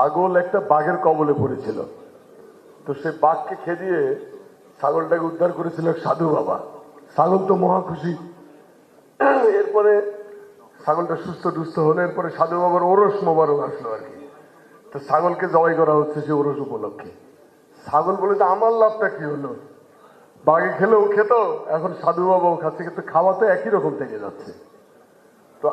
ছাগল একটা বাঘের কবলে পড়েছিল। তো সে বাঘকে খেদিয়ে ছাগলটাকে উদ্ধার করেছিল সাধু বাবা। ছাগল তো মহা খুশি। এরপরে ছাগলটা সুস্থ দুস্থ হলো, এরপরে সাধু বাবার ওরস মোবারক আসলো আর কি। তো ছাগলকে জবাই করা হচ্ছে সে ওরস উপলক্ষে। ছাগল বলে, তো আমার লাভটা কি হলো? বাঘে খেলেও খেত, এখন সাধু বাবাও খাচ্ছে, কিন্তু খাওয়া তো একই রকম থেকে যাচ্ছে। তো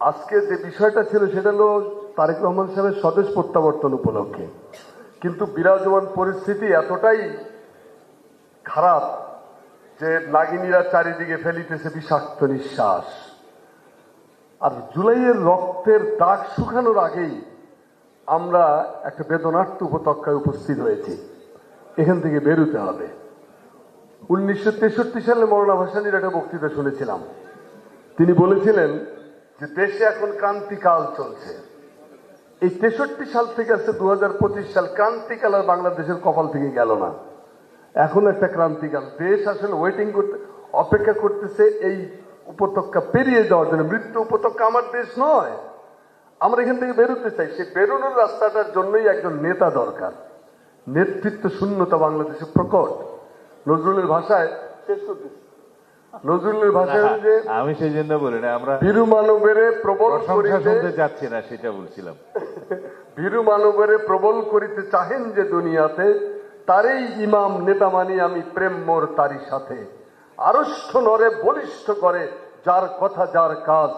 আজকে যে বিষয়টা ছিল সেটা হলো তারেক রহমান সাহেবের স্বদেশ প্রত্যাবর্তন উপলক্ষে। কিন্তু বিরাজমান পরিস্থিতি এতটাই খারাপ যে নাগিনীরা চারিদিকে ফেলিতেছে বিষাক্ত নিঃশ্বাস। আর জুলাইয়ের রক্তের দাগ শুকানোর আগেই আমরা একটা বেদনার্থ উপত্যকায় উপস্থিত হয়েছি। এখান থেকে বেরোতে হবে। উনিশশো তেষট্টি সালে মরনা ভাসানির একটা বক্তৃতা শুনেছিলাম। তিনি বলেছিলেন যে দেশে এখন ক্রান্তিকাল চলছে। এই তেষট্টি সাল থেকে আসছে দু হাজার পঁচিশ সাল ক্রান্তিকাল আর বাংলাদেশের কপাল থেকে গেল না। এখন একটা ক্রান্তিকাল দেশ আসলে ওয়েটিং করতে, অপেক্ষা করতেছে এই উপত্যকা পেরিয়ে যাওয়ার জন্য। মৃত্যু উপত্যকা আমার দেশ নয়। আমরা এখান থেকে বেরোতে চাই। সেই বেরোনোর রাস্তাটার জন্যই একজন নেতা দরকার। নেতৃত্ব শূন্যতা বাংলাদেশে প্রকট। নজরুলের ভাষায় শেষ করতেছি নজরুলের ভাষায় যে আমি সেই জন্য বলি না আমরা ভীরু মানবেরে প্রবল করিতে শুনতে যাচ্ছি না সেটা বলছিলাম। ভীরু মানবেরে প্রবল করিতে চাহেন যে দুনিয়াতে তারই ইমাম নেতা মানি আমি প্রেম মোর তারি সাথে। আরষ্ঠ নরে বলিষ্ঠ করে যার কথা যার কাজ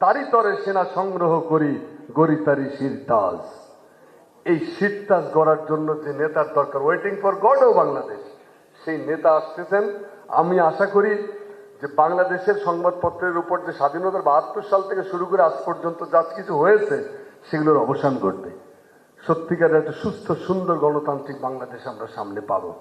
তারই তরে সেনা সংগ্রহ করি গরি তারি শিরতাজ এই শিরতাজ গড়ার জন্য যে নেতার দরকার ওয়েটিং ফর গড ও বাংলাদেশ। সেই নেতা আসতেছেন আমি আশা করি যে বাংলাদেশের সংবাদপত্রের উপর যে স্বাধীনতার বাহাত্তর সাল থেকে শুরু করে আজ পর্যন্ত যা কিছু হয়েছে, সেগুলোর অবসান ঘটবে। সত্যিকারের একটা সুস্থ, সুন্দর গণতান্ত্রিক বাংলাদেশ আমরা সামনে পাবো।